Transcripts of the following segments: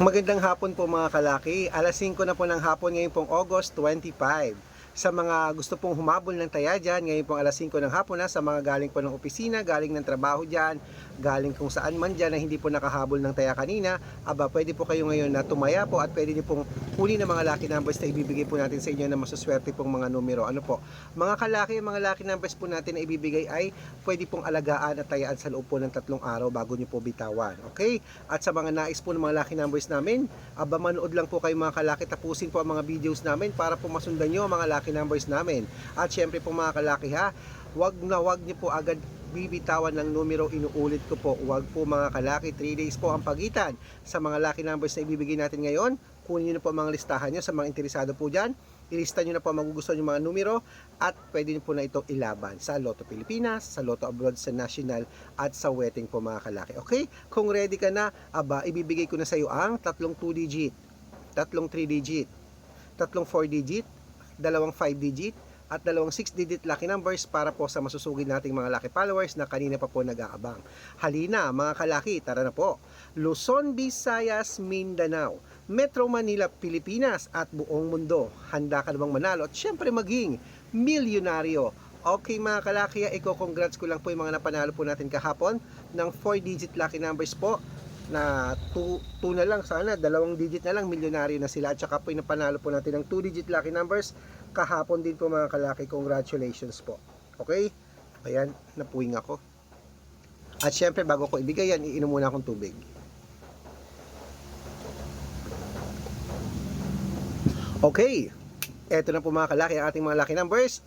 Magandang hapon po mga kalaki. Alas 5 na po ng hapon ngayon pong August 25. Sa mga gusto pong humabol ng taya dyan, ngayon pong alas 5 ng hapon na, sa mga galing po ng opisina, galing ng trabaho dyan, galing kung saan man dyan na hindi po nakahabol ng taya kanina, aba pwede po kayo ngayon na tumaya po at pwede niyo pong huli ng mga lucky numbers na ibibigay po natin sa inyo na masuswerte pong mga numero. Ano po? Mga kalaki, mga lucky numbers po natin na ibibigay ay pwede pong alagaan at tayaan sa loob po ng tatlong araw bago niyo po bitawan. Okay? At sa mga nais po ng mga lucky numbers namin, aba manood lang po kayo mga kalaki, tapusin po ang mga videos namin para po masundan nyo mga lucky numbers namin. At syempre po mga kalaki ha, wag na wag niyo po agad bibitawan ng numero inuulit ko po wag po mga kalaki 3 days po ang pagitan sa mga lucky numbers na ibibigay natin ngayon kunin niyo na po mga listahan niyo sa mga interesado po dyan ilista niyo na po ang magugustuhan yung mga numero at pwede niyo po na ito ilaban sa Lotto Pilipinas, sa Lotto Abroad, sa National at sa Wedding po mga kalaki. Okay? Kung ready ka na, aba, ibibigay ko na sa iyo ang tatlong 2 digit, tatlong 3 digit, tatlong 4 digit, dalawang 5 digit, at dalawang 6-digit lucky numbers para po sa masusugid nating mga lucky followers na kanina pa po nag-aabang. Halina mga kalaki, tara na po. Luzon, Visayas, Mindanao, Metro Manila, Pilipinas at buong mundo. Handa ka namang manalo at syempre maging milyonaryo. Okay mga kalaki, iko-congrats ko lang po yung mga napanalo po natin kahapon ng 4-digit lucky numbers po na 2 na lang sana, dalawang digit na lang, milyonaryo na sila. At saka po yung napanalo po natin ng 2-digit lucky numbers kahapon din po mga kalaki. Congratulations po. Okay? Ayan, napuwing ako. At syempre, bago ko ibigay yan, iinom muna akong tubig. Okay. Eto na po mga kalaki, ang ating mga lucky numbers.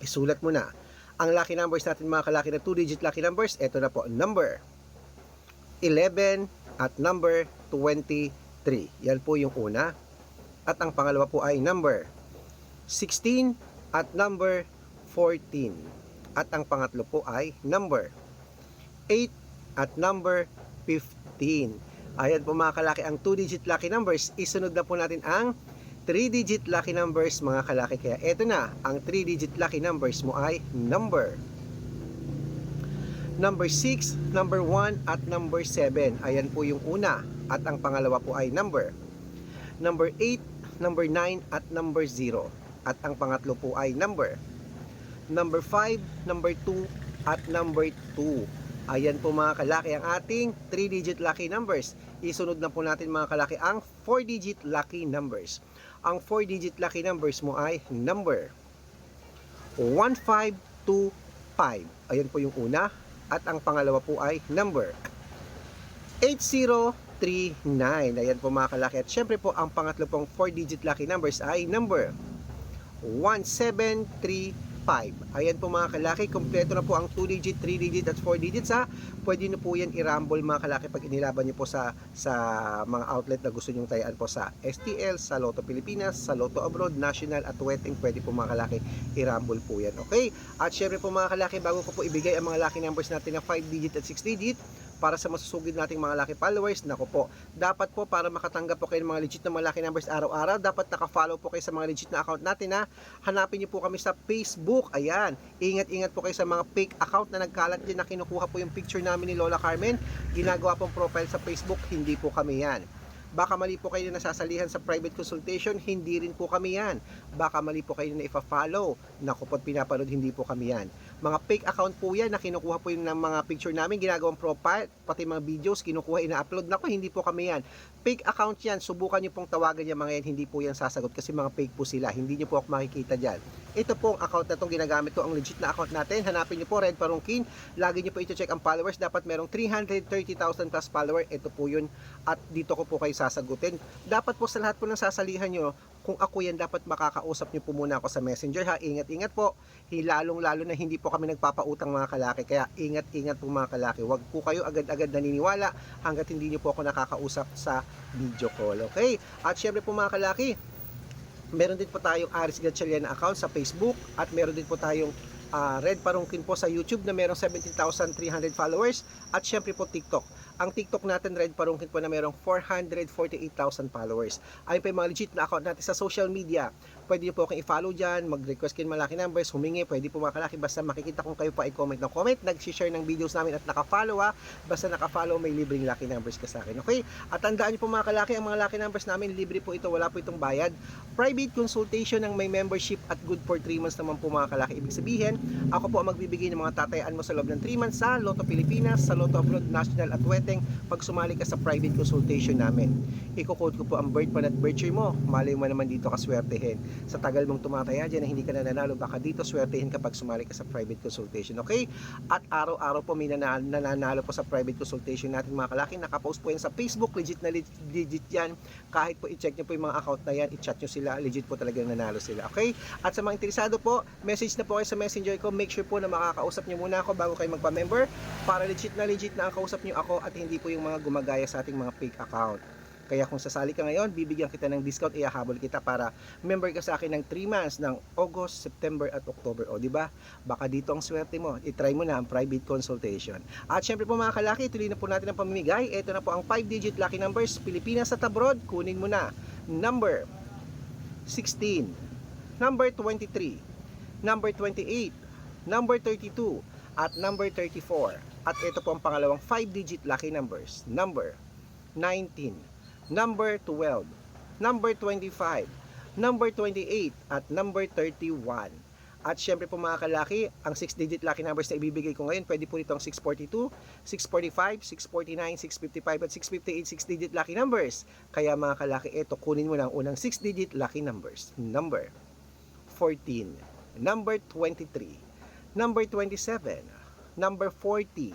Isulat mo na. Ang lucky numbers natin mga kalaki na 2-digit lucky numbers, eto na po, number 11 at number 23. Yan po yung una. At ang pangalawa po ay number 16 at number 14. At ang pangatlo po ay number 8 at number 15. Ayan po mga kalaki, ang 2-digit lucky numbers, isunod na po natin ang 3-digit lucky numbers mga kalaki. Kaya eto na, ang 3-digit lucky numbers mo ay number number 6, number 1 at number 7. Ayan po yung una. At ang pangalawa po ay number number 8, number 9 at number 0. At ang pangatlo po ay number number 5, number 2 at number 2. Ayan po mga kalaki ang ating 3-digit lucky numbers. Isunod na po natin mga kalaki ang 4-digit lucky numbers. Ang 4-digit lucky numbers mo ay number 1525. Ayan po yung una. At ang pangalawa po ay number 8039. Ayan po mga kalaki. At syempre po ang pangatlo pong 4-digit lucky numbers ay number 1735. Ayan po mga kalaki, kompleto na po ang 2-digit, 3-digit at 4-digits ha. Pwede nyo po yan i-rumble mga kalaki pag inilaban nyo po sa, sa mga outlet na gusto nyong tayaan po sa STL, sa Lotto Pilipinas, sa Lotto Abroad, National at Wedding. Pwede po mga kalaki i-rumble po yan. Okay? At syempre po mga kalaki, bago ko po ibigay ang mga lucky numbers natin na 5-digit at 6-digit, para sa masusugid nating mga lucky followers, nako po, dapat po para makatanggap po kayo ng mga legit na mga lucky numbers araw-araw, dapat naka-follow po kayo sa mga legit na account natin ha. Hanapin niyo po kami sa Facebook. Ayan. Ingat-ingat po kayo sa mga fake account na nagkalat din na kinukuha po yung picture namin ni Lola Carmen. Ginagawa pong profile sa Facebook, hindi po kami yan. Baka mali po kayo na nasasalihan sa private consultation, hindi rin po kami yan. Baka mali po kayo na ifa-follow. Naku po't pinapanood, hindi po kami yan. Mga fake account po yan na kinukuha po yung ng mga picture namin, ginagawang profile, pati mga videos, kinukuha, ina-upload. Naku, hindi po kami yan. Fake account yan, subukan nyo pong tawagan yung mga yan, hindi po yan sasagot kasi mga fake po sila. Hindi nyo po ako makikita dyan. Ito po ang account na itong ginagamit ko, ang legit na account natin. Hanapin nyo po, Red Parungkin. Lagi nyo po ito check ang followers. Dapat merong 330,000 plus follower. Ito po yun. At dito ko po kayo sasagutin. Dapat po sa lahat po ng sasalihan nyo, kung ako yan, dapat makakausap nyo po muna ako sa messenger ha. Ingat-ingat po. Lalong lalo na hindi po kami nagpapautang mga kalaki. Kaya ingat-ingat po mga kalaki. Huwag po kayo agad-agad naniniwala hanggat hindi nyo po ako nakakausap sa video call. Okay? At syempre po mga kalaki, meron din po tayong Aris Gatchalian account sa Facebook at meron din po tayong ah, Red Parungkin po sa YouTube na merong 17,300 followers at syempre po TikTok. Ang TikTok natin, Red Parungkin po na merong 448,000 followers. Ayun pa yung mga legit na account natin sa social media. pwede po akong i-follow dyan, mag-request kayo lucky numbers, humingi, pwede po mga kalaki, basta makikita kung kayo pa i-comment ng comment, nag-share ng videos namin at naka-follow ha, basta naka-follow may libreng lucky numbers ka sa akin, okay? At tandaan niyo po mga kalaki, ang mga lucky numbers namin, libre po ito, wala po itong bayad. Private consultation ng may membership at good for 3 months naman po mga kalaki. Ibig sabihin, ako po ang magbibigay ng mga tatayaan mo sa loob ng 3 months sa Lotto Pilipinas, sa Lotto Abroad National at Weteng pag sumali ka sa private consultation namin. Iko-code ko po ang birth pan at year mo. Malay mo naman dito ka swertehin. Sa tagal mong tumataya dyan na hindi ka na nanalo, baka dito swertehin kapag sumali ka sa private consultation. Okay? At araw-araw po may nana- nananalo po sa private consultation natin mga kalaki. Nakapost po yan sa Facebook. Legit na legit, legit yan. Kahit po i-check nyo po yung mga account na yan, i-chat nyo sila. Legit po talagang nanalo sila. Okay? At sa mga interesado po, message na po kayo sa messenger ko. Make sure po na makakausap nyo muna ako bago kayo magpa-member para legit na legit na ang kausap nyo ako at hindi po yung mga gumagaya sa ating mga fake account. Kaya kung sasali ka ngayon, bibigyan kita ng discount, ihahabol kita para member ka sa akin ng 3 months ng August, September at October. O, di ba? Baka dito ang swerte mo. I-try mo na ang private consultation. At syempre po mga kalaki, tuloy na po natin ang pamimigay. Ito na po ang 5-digit lucky numbers. Pilipinas at abroad, kunin mo na. Number 16, number 23, number 28, number 32, at number 34. At ito po ang pangalawang 5-digit lucky numbers. Number 19, number 12, number 25, number 28, at number 31. At syempre po mga kalaki, ang 6-digit lucky numbers na ibibigay ko ngayon, pwede po ito ang 642, 645, 649, 655, at 658 6-digit lucky numbers. Kaya mga kalaki, ito kunin mo ang unang 6-digit lucky numbers. Number 14, number 23, number 27, number 40,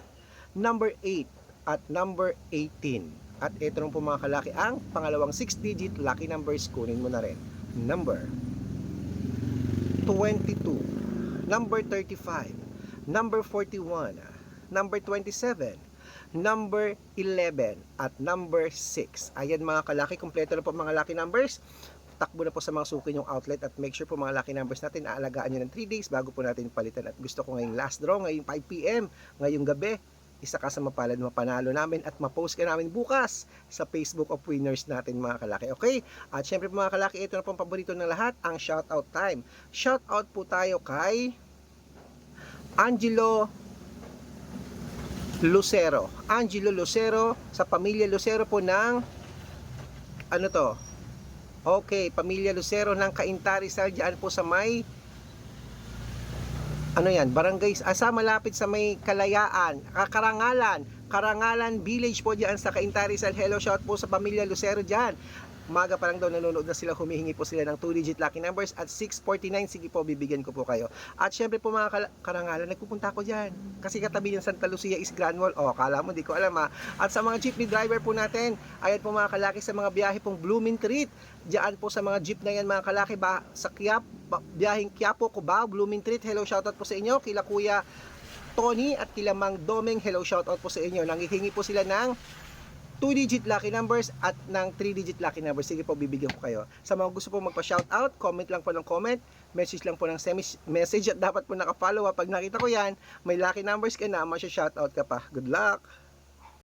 number 8, at number 18. At ito rin po mga kalaki ang pangalawang 6-digit lucky numbers kunin mo na rin. Number 22, number 35, number 41, number 27, number 11, at number 6. Ayan mga kalaki, kompleto na po mga lucky numbers. Takbo na po sa mga suki yung outlet at make sure po mga lucky numbers natin aalagaan nyo ng 3 days bago po natin palitan. At gusto ko ngayong last draw, ngayong 5pm, ngayong gabi, isa ka sa mapalad mapanalo namin at mapost ka namin bukas sa Facebook of winners natin mga kalaki. Okay? At syempre mga kalaki, ito na po ang paborito ng lahat, ang shoutout time. Shoutout po tayo kay Angelo Lucero. Angelo Lucero sa pamilya Lucero po ng ano to? Okay, pamilya Lucero ng Kaintari Rizal dyan po sa may ano yan, barangay, asa malapit sa may kalayaan, ah, karangalan, karangalan village po dyan sa Kaintari Rizal. Hello, shout po sa pamilya Lucero dyan. Umaga pa lang daw nanonood na sila, humihingi po sila ng 2-digit lucky numbers at 649, sige po, bibigyan ko po kayo. At syempre po mga karangalan, nagpupunta ako dyan. Kasi katabi ng Santa Lucia is Grand Mall. O, kala mo, di ko alam ha. At sa mga jeepney driver po natin, ayan po mga kalaki sa mga biyahe pong Blooming Treat. Diyan po sa mga jeep na yan mga kalaki, ba, sa ba, biyaheng Quiapo, Cubao, Blooming Treat. Hello, shoutout po sa inyo. Kila Kuya Tony at kila Mang Domeng, hello shoutout po sa inyo. Nangihingi po sila ng 2-digit lucky numbers at ng 3-digit lucky numbers. Sige po, bibigyan ko kayo. Sa mga gusto po magpa-shoutout, comment lang po ng comment, message lang po ng message at dapat po naka-follow. ha. Pag nakita ko yan, may lucky numbers ka na, masya-shoutout ka pa. Good luck!